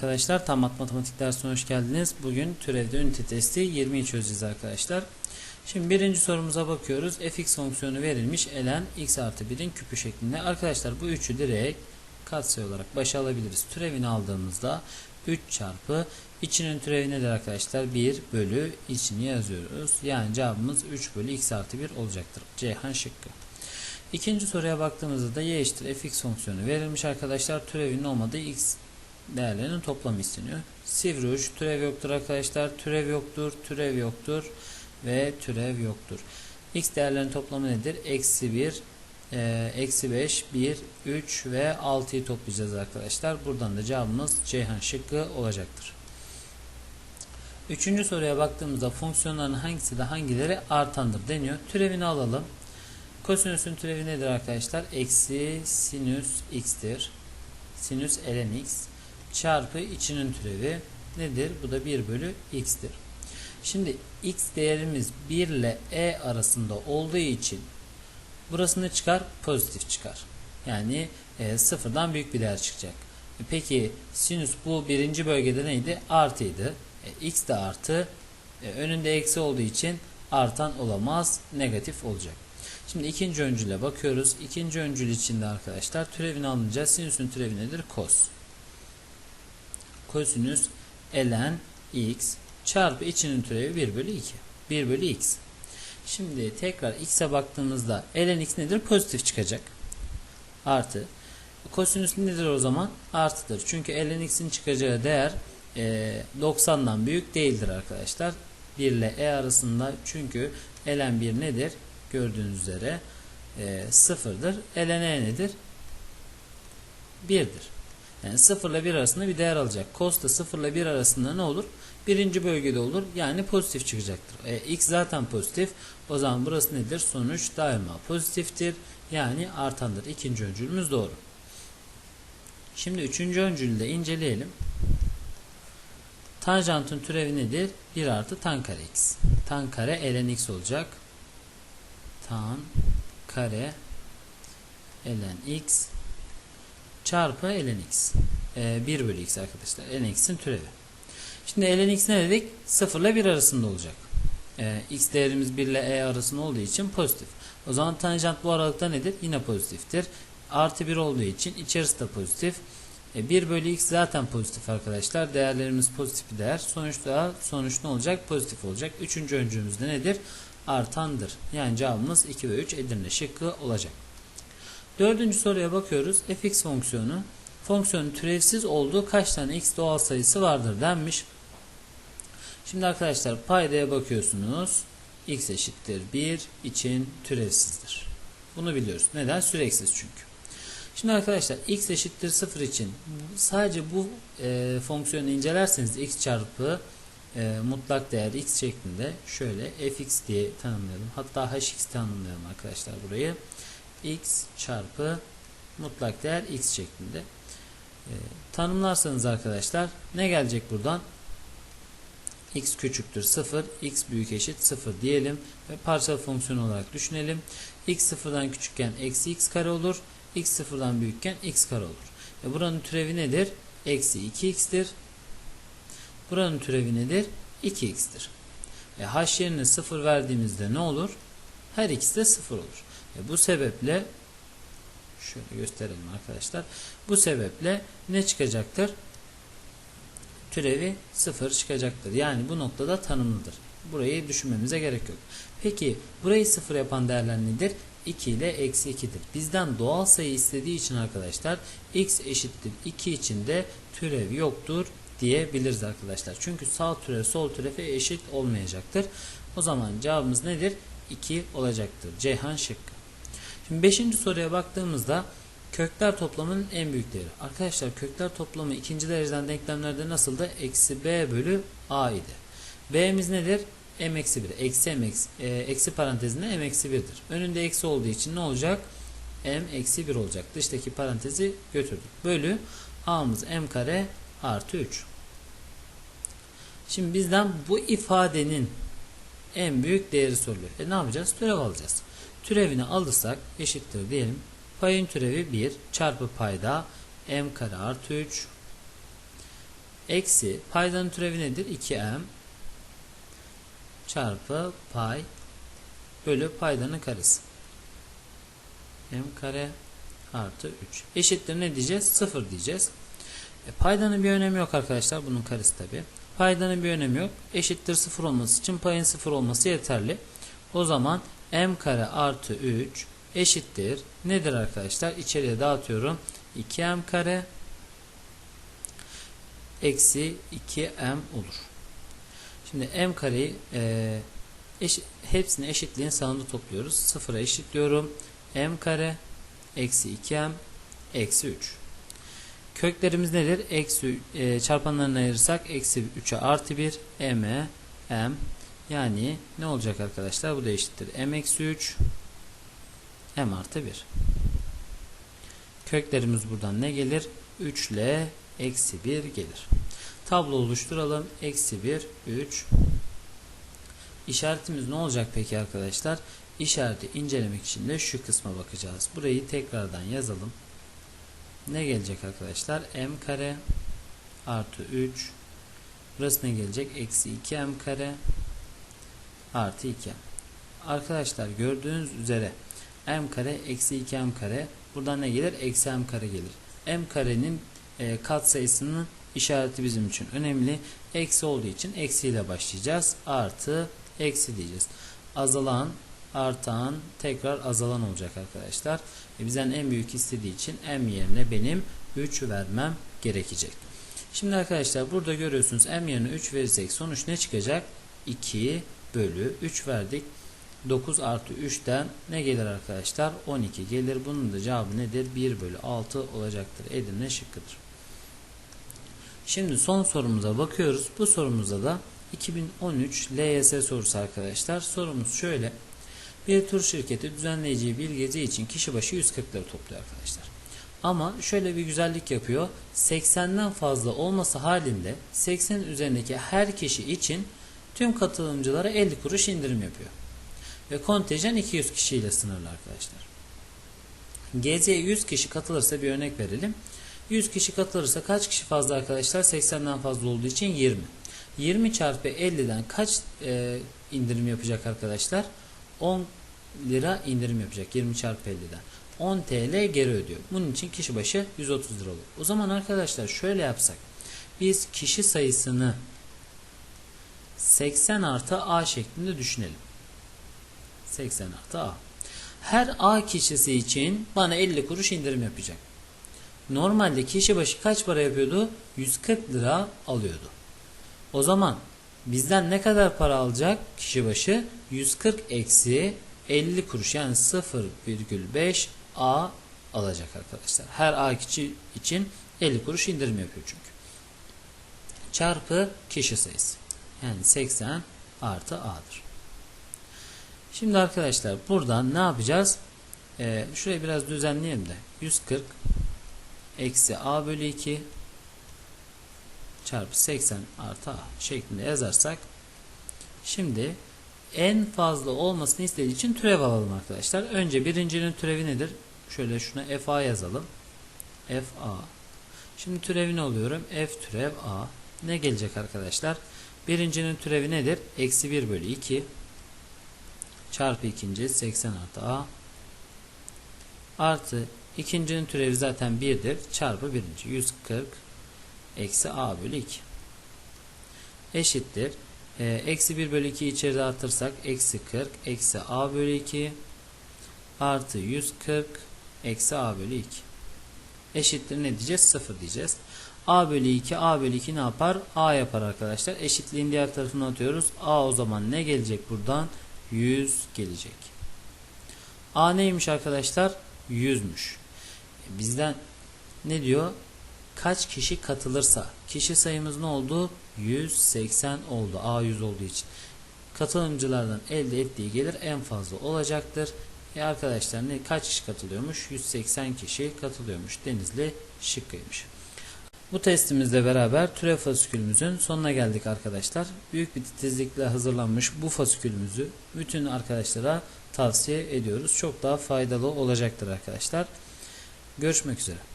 Arkadaşlar tam matematik dersine hoş geldiniz. Bugün türevde ünite testi 20'yi çözeceğiz arkadaşlar. Şimdi birinci sorumuza bakıyoruz. fx fonksiyonu verilmiş ln x artı 1'in küpü şeklinde. Arkadaşlar bu üçü direkt katsayı olarak başa alabiliriz. Türevini aldığımızda 3 çarpı içinin türevi nedir arkadaşlar? 1 bölü içini yazıyoruz. Yani cevabımız 3 bölü x artı 1 olacaktır. Ceyhan şıkkı. İkinci soruya baktığımızda da y eşittir fx fonksiyonu verilmiş arkadaşlar. Türevinin olmadığı x değerlerinin toplamı isteniyor. Sivri uç türev yoktur arkadaşlar. Türev yoktur, türev yoktur ve türev yoktur. X değerlerinin toplamı nedir? Eksi 1, e, eksi 5, 1, 3 ve 6'yı toplayacağız arkadaşlar. Buradan da cevabımız Ceyhan şıkkı olacaktır. Üçüncü soruya baktığımızda fonksiyonların hangisi de hangileri artandır deniyor. Türevini alalım. Kosinüsün türevi nedir arkadaşlar? Eksi sinüs x'tir. Sinüs ln x çarpı içinin türevi nedir? Bu da 1 bölü x'tir. Şimdi x değerimiz 1 ile e arasında olduğu için burasını çıkar? Pozitif çıkar. Yani e, sıfırdan büyük bir değer çıkacak. E, peki sinüs bu birinci bölgede neydi? Artıydı. E, x de artı. E, önünde eksi olduğu için artan olamaz. Negatif olacak. Şimdi ikinci öncüle bakıyoruz. İkinci öncül içinde arkadaşlar türevini alınca sinüsün türevi nedir? Kos kosinüs ln x çarpı içinin türevi 1 bölü 2. 1 bölü x. Şimdi tekrar x'e baktığımızda ln x nedir? Pozitif çıkacak. Artı. Kosinüs nedir o zaman? Artıdır. Çünkü ln x'in çıkacağı değer e, 90'dan büyük değildir arkadaşlar. 1 ile e arasında çünkü ln 1 nedir? Gördüğünüz üzere e, sıfırdır. ln e nedir? 1'dir. Yani 0 ile 1 arasında bir değer alacak. Cos da 0 ile 1 arasında ne olur? Birinci bölgede olur. Yani pozitif çıkacaktır. E, x zaten pozitif. O zaman burası nedir? Sonuç daima pozitiftir. Yani artandır. İkinci öncülümüz doğru. Şimdi üçüncü öncülü de inceleyelim. Tanjantın türevi nedir? 1 artı tan kare x. Tan kare ln x olacak. Tan kare ln x çarpı ln x. E, 1 bölü x arkadaşlar. ln x'in türevi. Şimdi ln x ne dedik? 0 ile 1 arasında olacak. E, x değerimiz 1 ile e arasında olduğu için pozitif. O zaman tanjant bu aralıkta nedir? Yine pozitiftir. Artı 1 olduğu için içerisi de pozitif. E, 1 bölü x zaten pozitif arkadaşlar. Değerlerimiz pozitif bir değer. Sonuçta sonuç ne olacak? Pozitif olacak. Üçüncü öncümüz de nedir? Artandır. Yani cevabımız 2 ve 3 Edirne şıkkı olacak. Dördüncü soruya bakıyoruz. fx fonksiyonu. Fonksiyonun türevsiz olduğu kaç tane x doğal sayısı vardır denmiş. Şimdi arkadaşlar paydaya bakıyorsunuz. x eşittir 1 için türevsizdir. Bunu biliyoruz. Neden? Süreksiz çünkü. Şimdi arkadaşlar x eşittir 0 için sadece bu e, fonksiyonu incelerseniz x çarpı e, mutlak değer x şeklinde şöyle fx diye tanımlayalım. Hatta hx tanımlayalım arkadaşlar burayı x çarpı mutlak değer x şeklinde. E, tanımlarsanız arkadaşlar ne gelecek buradan? x küçüktür 0, x büyük eşit 0 diyelim ve parçalı fonksiyon olarak düşünelim. x sıfırdan küçükken eksi x kare olur, x sıfırdan büyükken x kare olur. E buranın türevi nedir? Eksi 2x'tir. Buranın türevi nedir? 2x'tir. E, h yerine 0 verdiğimizde ne olur? Her ikisi de 0 olur. E bu sebeple şöyle gösterelim arkadaşlar. Bu sebeple ne çıkacaktır? Türevi 0 çıkacaktır. Yani bu noktada tanımlıdır. Burayı düşünmemize gerek yok. Peki burayı 0 yapan değerler nedir? 2 ile eksi 2'dir. Bizden doğal sayı istediği için arkadaşlar x eşittir 2 için de türev yoktur diyebiliriz arkadaşlar. Çünkü sağ türev sol türefe eşit olmayacaktır. O zaman cevabımız nedir? 2 olacaktır. Ceyhan şıkkı. Şimdi 5. soruya baktığımızda kökler toplamının en büyük değeri. Arkadaşlar kökler toplamı ikinci dereceden denklemlerde nasıldı? Eksi b bölü a idi. b'miz nedir? m eksi 1. Eksi m eksi, e, eksi parantezinde m eksi 1'dir. Önünde eksi olduğu için ne olacak? m eksi 1 olacak. Dıştaki parantezi götürdük. Bölü a'mız m kare artı 3. Şimdi bizden bu ifadenin en büyük değeri soruluyor. E ne yapacağız? Türev alacağız. Türevini alırsak eşittir diyelim. Payın türevi 1 çarpı payda m kare artı 3 Eksi paydanın türevi nedir? 2m çarpı pay bölü paydanın karesi. m kare artı 3. Eşittir ne diyeceğiz? 0 diyeceğiz. E, paydanın bir önemi yok arkadaşlar. Bunun karesi tabi. Paydanın bir önemi yok. Eşittir 0 olması için payın 0 olması yeterli. O zaman m kare artı 3 eşittir. Nedir arkadaşlar? İçeriye dağıtıyorum. 2m kare eksi 2m olur. Şimdi m kareyi e, eş, hepsini eşitliğin sağında topluyoruz. Sıfıra eşitliyorum. m kare eksi 2m eksi 3. Köklerimiz nedir? Eksi e, çarpanlarını ayırırsak eksi 3'e artı 1 m m yani ne olacak arkadaşlar? Bu da eşittir. m eksi 3 m artı 1. Köklerimiz buradan ne gelir? 3 ile eksi 1 gelir. Tablo oluşturalım. Eksi 1, 3. İşaretimiz ne olacak peki arkadaşlar? İşareti incelemek için de şu kısma bakacağız. Burayı tekrardan yazalım. Ne gelecek arkadaşlar? m kare artı 3. Burası ne gelecek? Eksi 2m kare artı 2m. Arkadaşlar gördüğünüz üzere m kare eksi 2m kare. Buradan ne gelir? Eksi m kare gelir. m karenin e, kat sayısının işareti bizim için önemli. Eksi olduğu için eksiyle başlayacağız. Artı eksi diyeceğiz. Azalan artan tekrar azalan olacak arkadaşlar. E bizden en büyük istediği için m yerine benim 3 vermem gerekecek. Şimdi arkadaşlar burada görüyorsunuz m yerine 3 verirsek sonuç ne çıkacak? 2 bölü 3 verdik. 9 artı 3'ten ne gelir arkadaşlar? 12 gelir. Bunun da cevabı nedir? 1 bölü 6 olacaktır. Edirne şıkkıdır. Şimdi son sorumuza bakıyoruz. Bu sorumuzda da 2013 LYS sorusu arkadaşlar. Sorumuz şöyle. Bir tur şirketi düzenleyeceği bir gezi için kişi başı 140 lira topluyor arkadaşlar. Ama şöyle bir güzellik yapıyor. 80'den fazla olması halinde 80 üzerindeki her kişi için tüm katılımcılara 50 kuruş indirim yapıyor. Ve kontenjan 200 kişiyle sınırlı arkadaşlar. Geziye 100 kişi katılırsa bir örnek verelim. 100 kişi katılırsa kaç kişi fazla arkadaşlar? 80'den fazla olduğu için 20. 20 çarpı 50'den kaç e, indirim yapacak arkadaşlar? 10 lira indirim yapacak 20 çarpı 50'den. 10 TL geri ödüyor. Bunun için kişi başı 130 lira olur. O zaman arkadaşlar şöyle yapsak. Biz kişi sayısını 80 artı A şeklinde düşünelim. 80 artı A. Her A kişisi için bana 50 kuruş indirim yapacak. Normalde kişi başı kaç para yapıyordu? 140 lira alıyordu. O zaman bizden ne kadar para alacak kişi başı? 140 eksi 50 kuruş yani 0,5 A alacak arkadaşlar. Her A kişi için 50 kuruş indirim yapıyor çünkü. Çarpı kişi sayısı. Yani 80 artı A'dır. Şimdi arkadaşlar buradan ne yapacağız? Ee, şurayı biraz düzenleyelim de. 140 eksi A bölü 2 çarpı 80 artı A şeklinde yazarsak şimdi en fazla olmasını istediği için türev alalım arkadaşlar. Önce birincinin türevi nedir? Şöyle şuna FA yazalım. FA. Şimdi türevini alıyorum. F türev A. Ne gelecek arkadaşlar? Birincinin türevi nedir? Eksi 1 bölü 2 çarpı ikinci 80 artı A artı ikincinin türevi zaten 1'dir. Çarpı birinci 140 eksi A bölü 2 eşittir. E, eksi 1 bölü 2 içeri dağıtırsak eksi 40 eksi A bölü 2 artı 140 eksi A bölü 2 eşittir ne diyeceğiz? 0 diyeceğiz. A bölü 2 A bölü 2 ne yapar? A yapar arkadaşlar. Eşitliğin diğer tarafını atıyoruz. A o zaman ne gelecek buradan? 100 gelecek. A neymiş arkadaşlar? 100'müş. Bizden ne diyor? Kaç kişi katılırsa. Kişi sayımız ne oldu? 180 oldu. A 100 olduğu için. Katılımcılardan elde ettiği gelir en fazla olacaktır. E arkadaşlar ne kaç kişi katılıyormuş? 180 kişi katılıyormuş. Denizli şıkkıymış. Bu testimizle beraber türev fasikülümüzün sonuna geldik arkadaşlar. Büyük bir titizlikle hazırlanmış bu fasikülümüzü bütün arkadaşlara tavsiye ediyoruz. Çok daha faydalı olacaktır arkadaşlar. Görüşmek üzere.